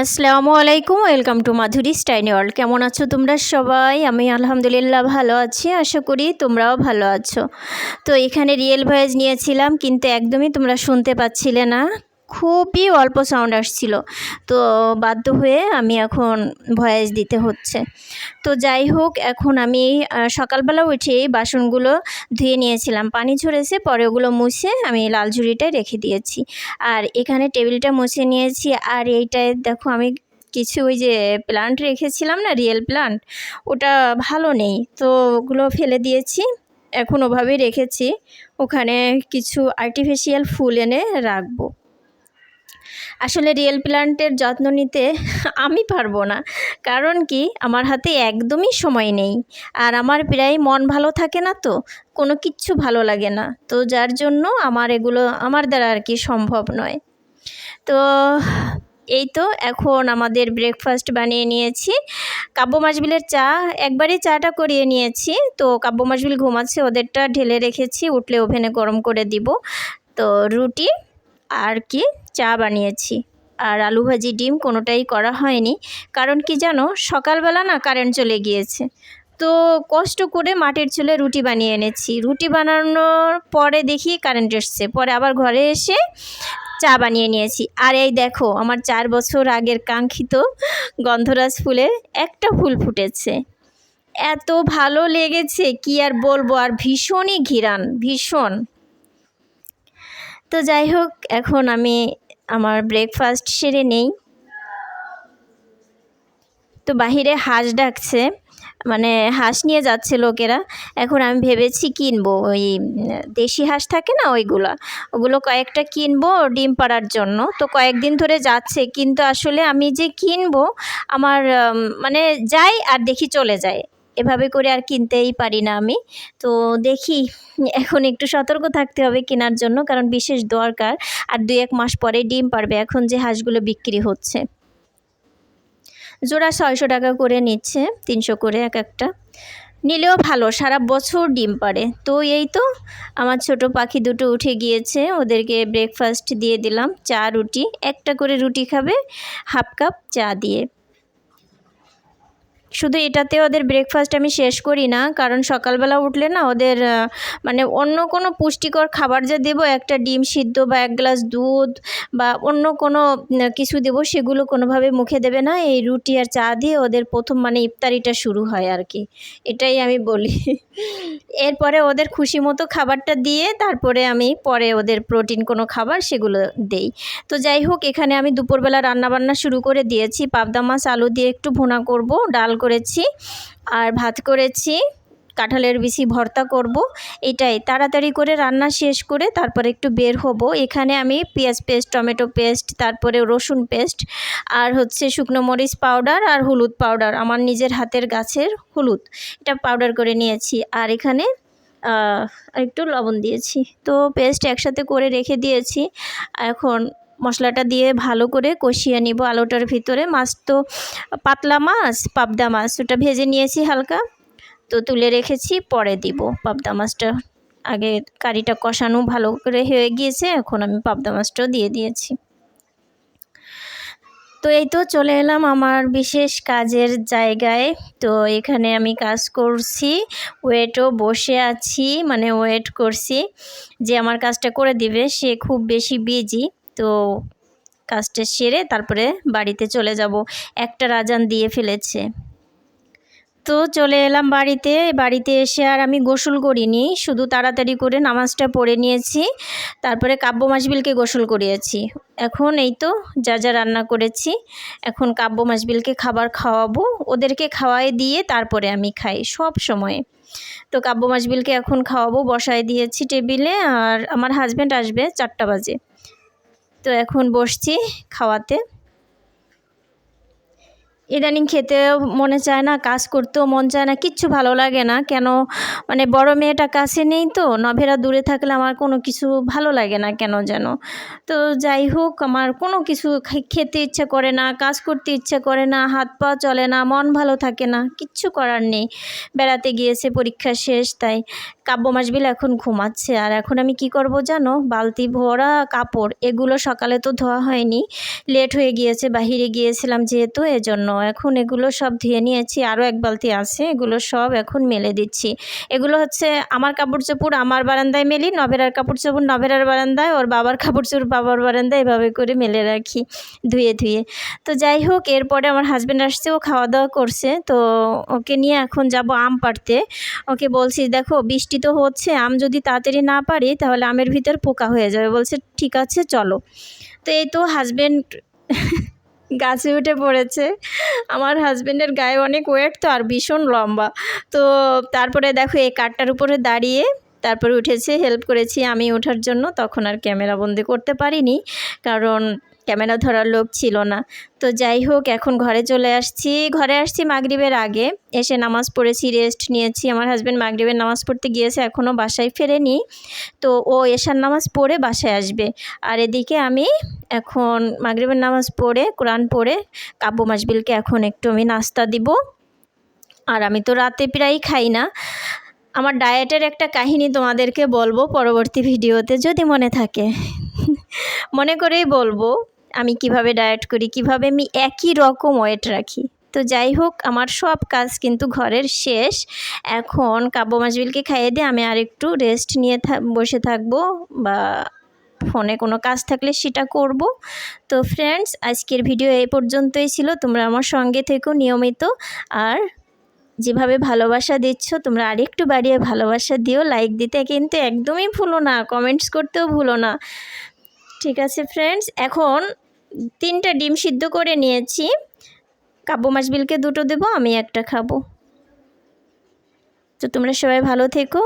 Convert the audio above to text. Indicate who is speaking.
Speaker 1: আসসালামু আলাইকুম, welcome to Madhuri স্টাইনি ওয়ার্ল্ড। কেমন আছো তোমরা সবাই? আমি আলহামদুলিল্লাহ ভালো আছি, আশা করি তোমরাও ভালো আছো। তো এখানে রিয়েল ভয়েস নিয়েছিলাম, কিন্তু একদমই তোমরা শুনতে পাচ্ছিলে না। খুবই অল্প সাউন্ড আসছিল। তো বাধ্য হয়ে আমি এখন ভয়েস দিতে হচ্ছে। তো যাই হোক, এখন আমি সকালবেলা উঠে বাসনগুলো ধুয়ে নিয়েছিলাম। পানি ঝরেছে, পরে ওগুলো মুছে আমি লাল ঝুড়িটায় রেখে দিয়েছি। আর এখানে টেবিলটা মুছে নিয়েছি। আর এইটায় দেখো, আমি কিছু ওই যে প্লান্ট রেখেছিলাম না রিয়েল প্লান্ট ওটা ভালো নেই। তো ওগুলো ফেলে দিয়েছি। এখন ওভাবেই রেখেছি। ওখানে কিছু আর্টিফিশিয়াল ফুল এনে রাখব। আসলে রিয়েল প্লান্টের যত্ন নিতে আমি পারব না। কারণ কি? আমার হাতে একদমই সময় নেই। আর আমার প্রায় মন ভালো থাকে না তো, কোনো কিচ্ছু ভালো লাগে না। তো যার জন্য আমার এগুলো, আমার দ্বারা আর কি সম্ভব নয়। তো এই তো এখন আমাদের ব্রেকফাস্ট বানিয়ে নিয়েছি। কাব্য মাসবিলের চা, একবারই চাটা করিয়ে নিয়েছি। তো কাব্য মাসবিল ঘুমাচ্ছে, ওদেরটা ঢেলে রেখেছি, উঠলে ওভেনে গরম করে দিব। তো রুটি আর কি? চা বানিয়েছি। আর আলু ভাজি ডিম কোনোটাই করা হয়নি। কারণ কি জানো, সকালবেলা না কারেন্ট চলে গিয়েছে। তো কষ্ট করে মাটির চুলে রুটি বানিয়ে এনেছি। রুটি বানানোর পরে দেখি কারেন্ট এসছে। পরে আবার ঘরে এসে চা বানিয়ে নিয়েছি। আর এই দেখো, আমার চার বছর আগের কাঙ্ক্ষিত গন্ধরাজ ফুলে একটা ফুল ফুটেছে। এত ভালো লেগেছে, কি আর বলব? আর ভীষণই ঘিরান, ভীষণ। তো যাই হোক, এখন আমি আমার ব্রেকফাস্ট সেরে নেই। তো বাহিরে হাঁস ডাকছে মানে হাঁস নিয়ে যাচ্ছে লোকেরা। এখন আমি ভেবেছি কিনবো, ওই দেশি হাঁস থাকে না ওইগুলা, ওগুলো কয়েকটা কিনবো ডিম পাড়ার জন্য। তো কয়েকদিন ধরে যাচ্ছে, কিন্তু আসলে আমি যে কিনবো, আমার মানে যাই আর দেখি চলে যায়। এভাবে করে আর কিনতেই পারি না আমি। তো দেখি, এখন একটু সতর্ক থাকতে হবে কেনার জন্য, কারণ বিশেষ দরকার। আর দুই এক মাস পরে ডিম পারবে, এখন যে হাঁসগুলো বিক্রি হচ্ছে। জোড়া ছয়শো টাকা করে নিচ্ছে, তিনশো করে এক একটা। নিলেও ভালো, সারা বছর ডিম পারে তো এই তো, আমার ছোট পাখি দুটো উঠে গিয়েছে, ওদেরকে ব্রেকফাস্ট দিয়ে দিলাম, চা, রুটি। একটা করে রুটি খাবে, হাফ কাপ চা দিয়ে। শুধু এটাতে ওদের ব্রেকফাস্ট আমি শেষ করি না, কারণ সকালবেলা উঠলে না ওদের মানে অন্য কোনো পুষ্টিকর খাবার যা দেবো, একটা ডিম সিদ্ধ বা এক গ্লাস দুধ বা অন্য কোনো কিছু দেবো, সেগুলো কোনোভাবে মুখে দেবে না। এই রুটি আর চা দিয়ে ওদের প্রথম মানে ইফতারিটা শুরু হয় আর কি এটাই আমি বলি। এরপরে ওদের খুশি মতো খাবারটা দিয়ে তারপরে আমি পরে ওদের প্রোটিন কোনো খাবার সেগুলো দেই। তো যাই হোক, এখানে আমি দুপুরবেলা রান্নাবান্না শুরু করে দিয়েছি। পাবদা মাছ, আলু দিয়ে একটু ভুনা করব, ডাল করেছি আর ভাত করেছি, কাঁঠালের বিচি ভর্তা করব, এটাই। তাড়াতাড়ি করে রান্না শেষ করে তারপরে একটু বের হব। এখানে আমি পেঁয়াজ পেস্ট, টমেটো পেস্ট, তারপরে রসুন পেস্ট আর হচ্ছে শুকনো মরিচ পাউডার আর হলুদ পাউডার। আমার নিজের হাতের গাছের হলুদ। এটা পাউডার করে নিয়েছি। আর এখানে একটু লবণ দিয়েছি। তো পেস্ট একসাথে করে রেখে দিয়েছি। এখন মশলাটা দিয়ে ভালো করে কষিয়ে নিব আলুটার ভিতরে। মাছ তো পাতলা মাছ, পাবদা মাছ, ওটা ভেজে নিয়েছি হালকা। তো তুলে রেখেছি, পরে দিব। পাবদা মাছটা আগে কারিটা কষানো ভালো করে হয়ে গিয়েছে, এখন আমি পাবদা মাছটাও দিয়ে দিয়েছি। তো এই তো চলে এলাম আমার বিশেষ কাজের জায়গায়। তো এখানে আমি কাজ করছি, ওয়েটও বসে আছি মানে ওয়েট করছি যে আমার কাজটা করে দিবে, সে খুব বেশি বিজি তো কাজটা সেরে তারপরে বাড়িতে চলে যাব। একটা রাজান দিয়ে ফেলেছে। তো চলে এলাম বাড়িতে। বাড়িতে এসে আর আমি গোসল করিনি। শুধু তাড়াতাড়ি করে নামাজটা পড়ে নিয়েছি। তারপরে কাব্য মাসবিলকে গোসল করিয়েছি। এখন এই তো যা যা রান্না করেছি। এখন কাব্য মাসবিলকে খাবার খাওয়াবো। ওদেরকে খাওয়াই দিয়ে তারপরে আমি খাই সব সময়। তো কাব্য মাসবিলকে এখন খাওয়াবো। বসায় দিয়েছি টেবিলে। আর আমার হাজব্যান্ড আসবে চারটা বাজে। তো এখন বসছি খাওয়াতে। ইদানিং খেতেও মনে চায় না, কাজ করতেও মন চায় না, কিচ্ছু ভালো লাগে না। কেন? মানে বড় মেয়েটা কাছে নেই তো, নভেরা দূরে থাকলে আমার কোনো কিছু ভালো লাগে না কেন যেন? তো যাই হোক, আমার কোনো কিছু খেতে ইচ্ছে করে না, কাজ করতে ইচ্ছে করে না, হাত পা চলে না, মন ভালো থাকে না, কিচ্ছু করার নেই। বেড়াতে গিয়েছে, পরীক্ষা শেষ, তাই কাব্য মাসবিল এখন ঘুমাচ্ছে। আর এখন আমি কি করব জানো? বালতি ভরা কাপড়, এগুলো সকালে তো ধোয়া হয়নি লেট হয়ে গিয়েছে, বাহিরে গিয়েছিলাম যেহেতু, এজন্য এখন এগুলো সব ধুয়ে নিয়েছি, আরও এক বালতি আছে, এগুলো সব এখন মেলে দিচ্ছি। এগুলো হচ্ছে আমার কাপড় চোপড় আমার বারান্দায় মেলি নবেরার কাপড় চোপড় নবেরার বারান্দায়, ওর বাবার কাপড় চোপড় বাবার বারান্দায় এভাবে করে মেলে রাখি, ধুয়ে ধুয়ে। তো যাই হোক, এরপরে আমার হাজব্যান্ড আসছে, ও খাওয়া দাওয়া করছে, তো ওকে নিয়ে এখন যাব আম পাড়তে। ওকে বলছি, দেখো, বৃষ্টি তো হচ্ছে, আম যদি তাড়াতাড়ি না পারি তাহলে আমের ভিতর পোকা হয়ে যাবে। বলছে, ঠিক আছে, চলো। তো এই তো হাজব্যান্ড গাছে উঠে পড়েছে। আমার হাজব্যান্ডের গায়ে অনেক ওয়েট তো, আর ভীষণ লম্বা। তো তারপরে দেখো এই কাঠটার উপরে দাঁড়িয়ে তারপরে উঠেছে হেল্প করেছি আমি ওঠার জন্য। তখন আর ক্যামেরা বন্দি করতে পারিনি। কারণ ক্যামেরা ধরার লোক ছিল না। তো যাই হোক, এখন ঘরে চলে আসছি। ঘরে আসছি মাগরিবের আগে। এসে নামাজ পড়েছি রেস্ট নিয়েছি। আমার হাজব্যান্ড মাগরিবের নামাজ পড়তে গিয়েছে এখনও বাসায় ফেরেনি। তো ও এশার নামাজ পড়ে বাসায় আসবে। আর এদিকে আমি এখন মাগরিবের নামাজ পড়ে, কোরআন পড়ে, কাব্য মাসবিলকে এখন একটু আমি নাস্তা দিব। আর আমি তো রাতে প্রায় খাই না। আমার ডায়েটের একটা কাহিনী তোমাদেরকে বলব পরবর্তী ভিডিওতে, যদি মনে থাকে। মনে করেই বলব আমি কীভাবে ডায়েট করি, কীভাবে আমি একই রকম ওয়েট রাখি। তো যাই হোক, আমার সব কাজ কিন্তু ঘরের শেষ। এখন কাব্য মাজবিলকে খাইয়ে দিয়ে আমি আর একটু রেস্ট নিয়ে বসে থাকব বা ফোনে কোনো কাজ থাকলে সেটা করব। তো ফ্রেন্ডস আজকের ভিডিও এই পর্যন্তই ছিল। তোমরা আমার সঙ্গে থেকো নিয়মিত। আর যেভাবে ভালোবাসা দিচ্ছ, তোমরা আরেকটু বাড়িয়ে ভালোবাসা দিও। লাইক দিতে কিন্তু একদমই ভুলো না কমেন্টস করতেও ভুলো না। ঠিক আছে ফ্রেন্ডস এখন তিনটা ডিম সিদ্ধ করে নিয়েছি। কাব্য মাসবিলকে দুটো দেবো, আমি একটা খাব। তো তোমরা সবাই ভালো থেকো।